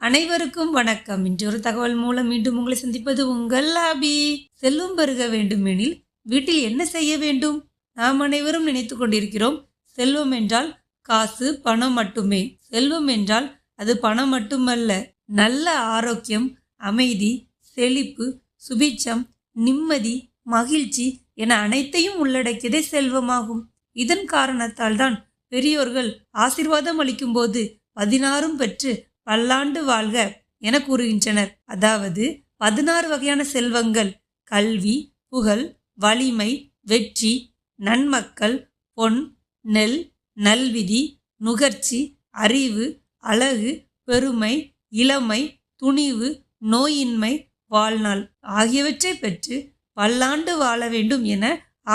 அனைவருக்கும் வணக்கம். இன்றொரு தகவல் மூலம் மீண்டும் உங்களை சந்திப்பது உங்கள் லாபி. செல்வம் பெருக வேண்டுமெனில் வீட்டில் என்ன செய்ய வேண்டும்? நாம் அனைவரும் நினைத்து கொண்டிருக்கிறோம். செல்வம் என்றால் காசு பணம் மட்டுமே. செல்வம் என்றால் அது பணம் மட்டுமல்ல. நல்ல ஆரோக்கியம் அமைதி செழிப்பு சுபிச்சம் நிம்மதி மகிழ்ச்சி என அனைத்தையும் உள்ளடக்கியதே செல்வமாகும். இதன் காரணத்தால் தான் பெரியோர்கள் ஆசிர்வாதம் அளிக்கும்போது பதினாறும் பெற்று பல்லாண்டு வாழ்க என கூறுகின்றனர். அதாவது பதினாறு வகையான செல்வங்கள் கல்வி புகழ் வலிமை வெற்றி நன்மக்கள் பொன் நெல் நல்விதி நுகர்ச்சி அறிவு அழகு பெருமை இளமை துணிவு நோயின்மை வாழ்நாள் ஆகியவற்றை பெற்று பல்லாண்டு வாழ வேண்டும் என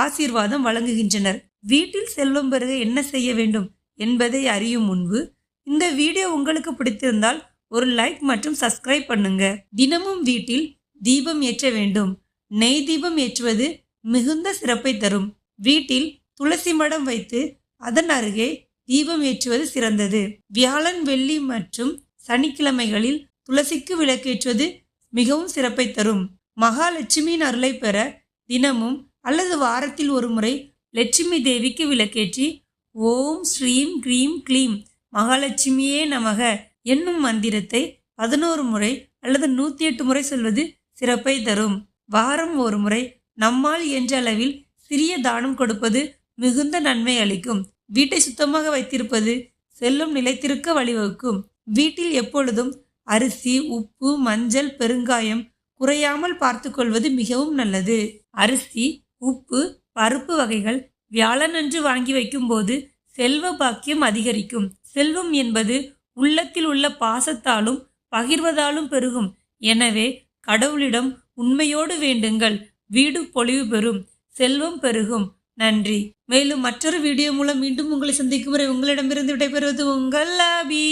ஆசீர்வாதம் வழங்குகின்றனர். வீட்டில் செல்வம் பெருக என்ன செய்ய வேண்டும் என்பதை அறியும் முன்பு இந்த வீடியோ உங்களுக்கு பிடித்திருந்தால் ஒரு லைக் மற்றும் சப்ஸ்கிரைப் பண்ணுங்க. தினமும் வீட்டில் தீபம் ஏற்ற வேண்டும். நெய் தீபம் ஏற்றுவது மிகுந்த சிறப்பை தரும். வீட்டில் துளசி மடம் வைத்து அதன் அருகே தீபம் ஏற்றுவது சிறந்தது. வியாழன் வெள்ளி மற்றும் சனிக்கிழமைகளில் துளசிக்கு விளக்கேற்றுவது மிகவும் சிறப்பை தரும். மகாலட்சுமியின் அருளை பெற தினமும் அல்லது வாரத்தில் ஒரு முறை லட்சுமி தேவிக்கு விளக்கேற்றி ஓம் ஸ்ரீம் க்ரீம் க்ளீம் மகாலட்சுமியே நமக என்னும் மந்திரத்தை பதினோரு முறை அல்லது நூற்றி எட்டு முறை சொல்வது சிறப்பை தரும். வாரம் ஒரு முறை நம்மால் என்ற அளவில் சிறிய தானம் கொடுப்பது மிகுந்த நன்மை அளிக்கும். வீட்டை சுத்தமாக வைத்திருப்பது செல்லும் நிலைத்திருக்க வழிவகுக்கும். வீட்டில் எப்பொழுதும் அரிசி உப்பு மஞ்சள் பெருங்காயம் குறையாமல் பார்த்து கொள்வது மிகவும் நல்லது. அரிசி உப்பு பருப்பு வகைகள் வியாழனன்று வாங்கி வைக்கும்போது செல்வ பாக்கியம் அதிகரிக்கும். செல்வம் என்பது உள்ளத்தில் உள்ள பாசத்தாலும் பகிர்வதாலும் பெருகும். எனவே கடவுளிடம் உண்மையோடு வேண்டுங்கள். வீடு பொலிவு பெறும். செல்வம் பெருகும். நன்றி. மேலும் மற்றொரு வீடியோ மூலம் மீண்டும் உங்களை சந்திக்கும் வரை உங்களிடமிருந்து விடைபெறுவது உங்கள் லாபி